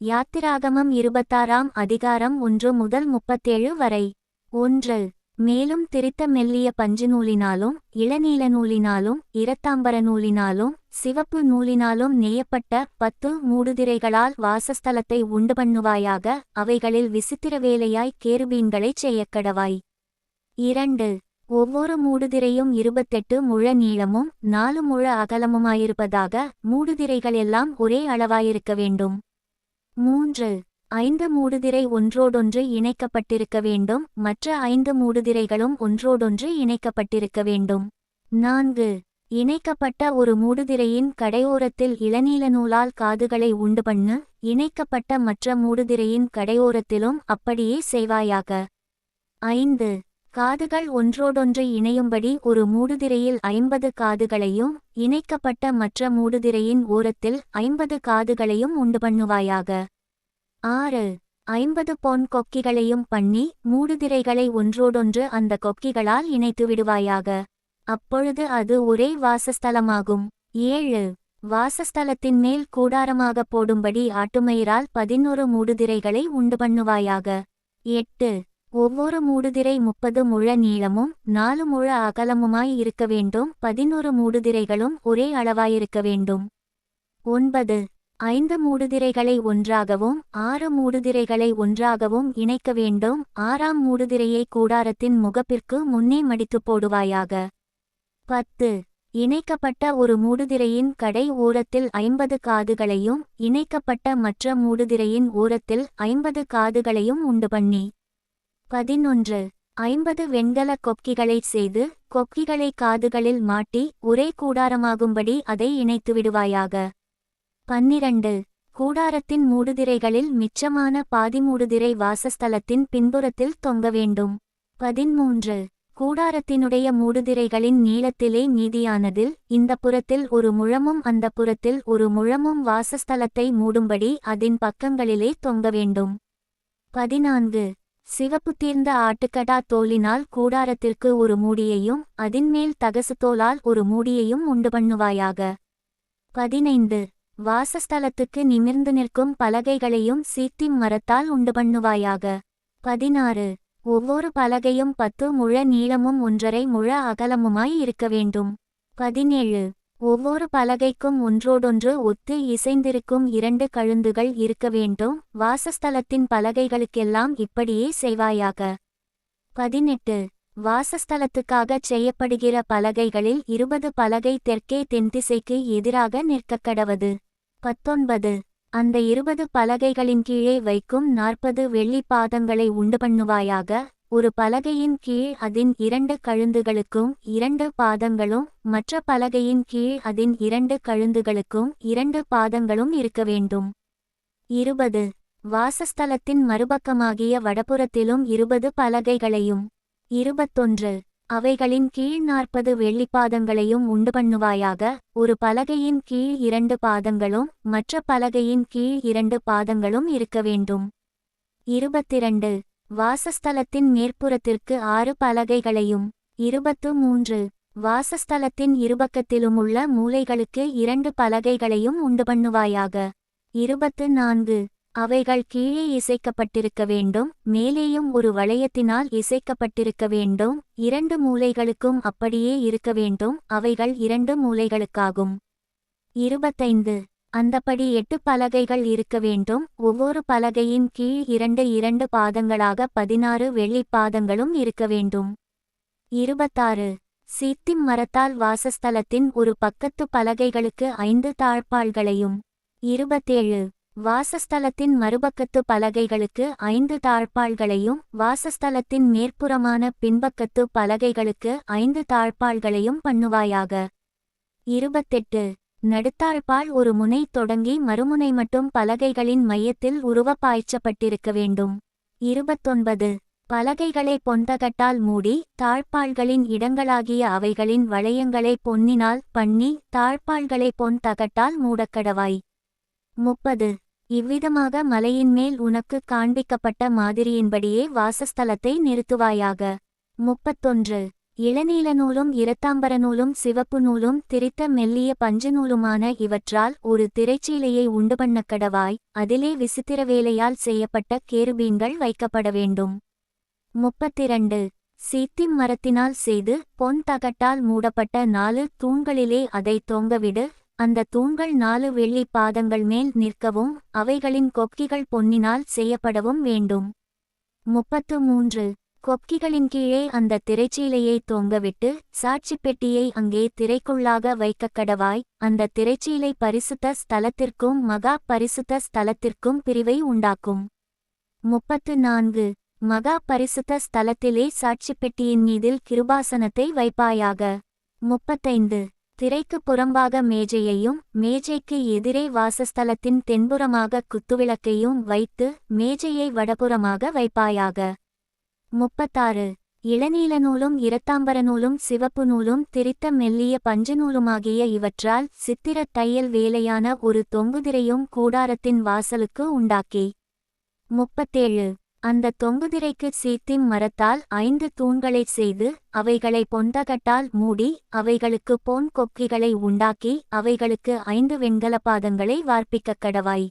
யாத்திராகமம் இருபத்தாறாம் அதிகாரம் ஒன்று முதல் முப்பத்தேழு வரை. ஒன்று. மேலும் திரித்த மெல்லிய பஞ்சு நூலினாலும் இளநீல நூலினாலும் இரத்தாம்பர நூலினாலும் சிவப்பு நூலினாலும் நெய்யப்பட்ட பத்து மூடுதிரைகளால் வாசஸ்தலத்தை உண்டு பண்ணுவாயாக அவைகளில் விசித்திர வேலையாய் கேருபீன்களைச் செய்யக்கடவாய். இரண்டு. ஒவ்வொரு மூடுதிரையும் இருபத்தெட்டு முழ நீளமும் நாலு முழ அகலமுமாயிருப்பதாக மூடுதிரைகள் எல்லாம் ஒரே அளவாயிருக்க வேண்டும். மூன்று. ஐந்து மூடுதிரை ஒன்றோடொன்று இணைக்கப்பட்டிருக்க வேண்டும். மற்ற ஐந்து மூடுதிரைகளும் ஒன்றோடொன்று இணைக்கப்பட்டிருக்க வேண்டும். நான்கு. இணைக்கப்பட்ட ஒரு மூடுதிரையின் கடையோரத்தில் இளநீல நூலால் காதுகளை உண்டு பண்ணு. இணைக்கப்பட்ட மற்ற மூடுதிரையின் கடையோரத்திலும் அப்படியே செய்வாயாக. ஐந்து. காதுகள் ஒன்றோடொன்று இணையும்படி ஒரு மூடுதிரையில் ஐம்பது காதுகளையும் இணைக்கப்பட்ட மற்ற மூடுதிரையின் ஓரத்தில் ஐம்பது காதுகளையும் உண்டு பண்ணுவாயாக. ஆறு. ஐம்பது பொன் கொக்கிகளையும் பண்ணி மூடுதிரைகளை ஒன்றோடொன்று அந்த கொக்கிகளால் இணைத்து விடுவாயாக. அப்பொழுது அது ஒரே வாசஸ்தலமாகும். ஏழு. வாசஸ்தலத்தின் மேல் கூடாரமாக போடும்படி ஆட்டுமயிரால் பதினொரு மூடுதிரைகளை உண்டு பண்ணுவாயாக. எட்டு. ஒவ்வொரு மூடுதிரை முப்பது முழ நீளமும் நாலு முழ அகலமுமாய் இருக்க வேண்டும். பதினொரு மூடுதிரைகளும் ஒரே அளவாயிருக்க வேண்டும். ஒன்பது. ஐந்து மூடுதிரைகளை ஒன்றாகவும் ஆறு மூடுதிரைகளை ஒன்றாகவும் இணைக்க வேண்டும். ஆறாம் மூடுதிரையை கூடாரத்தின் முகப்பிற்கு முன்னே மடித்துப் போடுவாயாக. பத்து. இணைக்கப்பட்ட ஒரு மூடுதிரையின் கடை ஓரத்தில் ஐம்பது காதுகளையும் இணைக்கப்பட்ட மற்ற மூடுதிரையின் ஓரத்தில் ஐம்பது காதுகளையும் உண்டு பண்ணி. பதினொன்று. ஐம்பது வெண்கல கொக்கிகளைச் செய்து கொக்கிகளை காதுகளில் மாட்டி ஒரே கூடாரமாகும்படி அதை இணைத்து விடுவாயாக. பன்னிரண்டு. கூடாரத்தின் மூடுதிரைகளில் மிச்சமான பாதி மூடுதிரை வாசஸ்தலத்தின் பின்புறத்தில் தொங்க வேண்டும். பதிமூன்று. கூடாரத்தினுடைய மூடுதிரைகளின் நீளத்திலே மீதியானதில் இந்த புறத்தில் ஒரு முழமும் அந்த புறத்தில் ஒரு முழமும் வாசஸ்தலத்தை மூடும்படி அதன் பக்கங்களிலே தொங்க வேண்டும். பதினான்கு. சிவப்பு தீர்ந்த ஆட்டுக்கடா தோலினால் கூடாரத்திற்கு ஒரு மூடியையும் அதின்மேல் தகசு தோலால் ஒரு மூடியையும் உண்டு பண்ணுவாயாக. பதினைந்து. வாசஸ்தலத்துக்கு நிமிர்ந்து நிற்கும் பலகைகளையும் சீத்திம் மரத்தால் உண்டு பண்ணுவாயாக. பதினாறு. ஒவ்வொரு பலகையும் பத்து முழ நீளமும் ஒன்றரை முழ அகலமுமாய் இருக்க வேண்டும். பதினேழு. ஒவ்வொரு பலகைக்கும் ஒன்றோடொன்று ஒத்து இசைந்திருக்கும் இரண்டு கழுந்துகள் இருக்க வேண்டும். வாசஸ்தலத்தின் பலகைகளுக்கெல்லாம் இப்படியே செய்வாயாக. பதினெட்டு. வாசஸ்தலத்துக்காகச் செய்யப்படுகிற பலகைகளில் இருபது பலகை தெற்கே தென்திசைக்கு எதிராக நிற்கக்கடவது பத்தொன்பது. அந்த இருபது பலகைகளின் கீழே வைக்கும் நாற்பது வெள்ளி பாதங்களை உண்டு பண்ணுவாயாக. ஒரு பலகையின் கீழ் அதன் இரண்டு கழுந்துகளுக்கும் இரண்டு பாதங்களும் மற்ற பலகையின் கீழ் அதன் இரண்டு கழுந்துகளுக்கும் இரண்டு பாதங்களும் இருக்க வேண்டும். இருபது. வாசஸ்தலத்தின் மறுபக்கமாகிய வடபுறத்திலும் இருபது பலகைகளையும். இருபத்தொன்று. அவைகளின் கீழ் நாற்பது வெள்ளிப்பாதங்களையும் உண்டு பண்ணுவாயாக ஒரு பலகையின் கீழ் இரண்டு பாதங்களும் மற்ற பலகையின் கீழ் இரண்டு பாதங்களும் இருக்க வேண்டும். இருபத்திரண்டு. வாசஸ்தலத்தின் மேற்புறத்திற்கு ஆறு பலகைகளையும் இருபத்து மூன்று வாசஸ்தலத்தின் இருபக்கத்திலுமுள்ள மூலைகளுக்கு இரண்டு பலகைகளையும் உண்டு பண்ணுவாயாக. இருபத்து நான்கு அவைகள் கீழே இசைக்கப்பட்டிருக்க வேண்டும் மேலேயும் ஒரு வளையத்தினால் இசைக்கப்பட்டிருக்க வேண்டும் இரண்டு மூலைகளுக்கும் அப்படியே இருக்க வேண்டும் அவைகள் இரண்டு மூலைகளுக்காகும். இருபத்தைந்து அந்தப்படி எட்டு பலகைகள் இருக்க வேண்டும். ஒவ்வொரு பலகையின் கீழ் இரண்டு இரண்டு பாதங்களாக பதினாறு வெள்ளிப் பாதங்களும் இருக்க வேண்டும். இருபத்தாறு. சீத்திம் மரத்தால் வாசஸ்தலத்தின் ஒரு பக்கத்து பலகைகளுக்கு ஐந்து தாழ்பாள்களையும் இருபத்தேழு. வாசஸ்தலத்தின் மறுபக்கத்து பலகைகளுக்கு ஐந்து தாழ்பாள்களையும் வாசஸ்தலத்தின் மேற்புறமான பின்பக்கத்து பலகைகளுக்கு ஐந்து தாழ்பாள்களையும் பண்ணுவாயாக. இருபத்தெட்டு. நடுத்தாழ்பால் ஒரு முனை தொடங்கி மறுமுனை மட்டும் பலகைகளின் மையத்தில் உருவ பாய்ச்சப்பட்டிருக்க வேண்டும். இருபத்தொன்பது. பலகைகளை பொந்தகட்டால் மூடி தாழ்பாள்களின் இடங்களாகிய அவைகளின் வளையங்களை பொன்னினால் பண்ணி தாழ்பாள்களை பொன் தகட்டால் மூடக்கடவாய். முப்பது. இவ்விதமாக மலையின் மேல் உனக்கு காண்பிக்கப்பட்ட மாதிரியின்படியே வாசஸ்தலத்தை நிறுத்துவாயாக. முப்பத்தொன்று. இளநீல நூலும் இரத்தாம்பர நூலும் சிவப்பு நூலும் திரித்த மெல்லிய பஞ்சு நூலுமான இவற்றால் ஒரு திரைச்சீலையை உண்டுபண்ணக்கடவாய் அதிலே விசித்திர வேலையால் செய்யப்பட்ட கேருபீன்கள் வைக்கப்பட வேண்டும். முப்பத்திரண்டு. சீத்திம் மரத்தினால் செய்து பொன் தகட்டால் மூடப்பட்ட நாலு தூண்களிலே அதை தொங்கவிடு அந்த தூண்கள் நாலு வெள்ளி பாதங்கள் மேல் நிற்கவும் அவைகளின் கொக்கிகள் பொன்னினால் செய்யப்படவும் வேண்டும். முப்பத்து மூன்று. கொக்கிகளின் கீழே அந்த திரைச்சீலையை தொங்கவிட்டு சாட்சிப் பெட்டியை அங்கே திரைக்குள்ளாக வைக்கக் கடவாய் அந்த திரைச்சீலை பரிசுத்த ஸ்தலத்திற்கும் மகா பரிசுத்த ஸ்தலத்திற்கும் பிரிவை உண்டாக்கும். முப்பத்து நான்கு மகா பரிசுத்த ஸ்தலத்திலே சாட்சிப் பெட்டியின் மீதில் கிருபாசனத்தை வைப்பாயாக. முப்பத்தைந்து. திரைக்கு புறம்பாக மேஜையையும் மேஜைக்கு எதிரே வாசஸ்தலத்தின் தென்புறமாக குத்துவிளக்கையும் வைத்து மேஜையை வடபுறமாக வைப்பாயாக. முப்பத்தாறு. இளநீல நூலும் இரத்தாம்பர நூலும் சிவப்பு நூலும் திரித்த மெல்லிய பஞ்சு நூலுமாகிய இவற்றால் சித்திர தையல் வேலையான ஒரு தொங்குதிரையும் கூடாரத்தின் வாசலுக்கு உண்டாக்கி. முப்பத்தேழு. அந்த தொங்குதிரைக்கு சீத்திம் மரத்தால் ஐந்து தூண்களைச் செய்து அவைகளை பொந்தகட்டால் மூடி அவைகளுக்கு பொன் கொக்கிகளை உண்டாக்கி அவைகளுக்கு ஐந்து வெண்கலப்பாதங்களை வார்ப்பிக்கக் கடவாய்.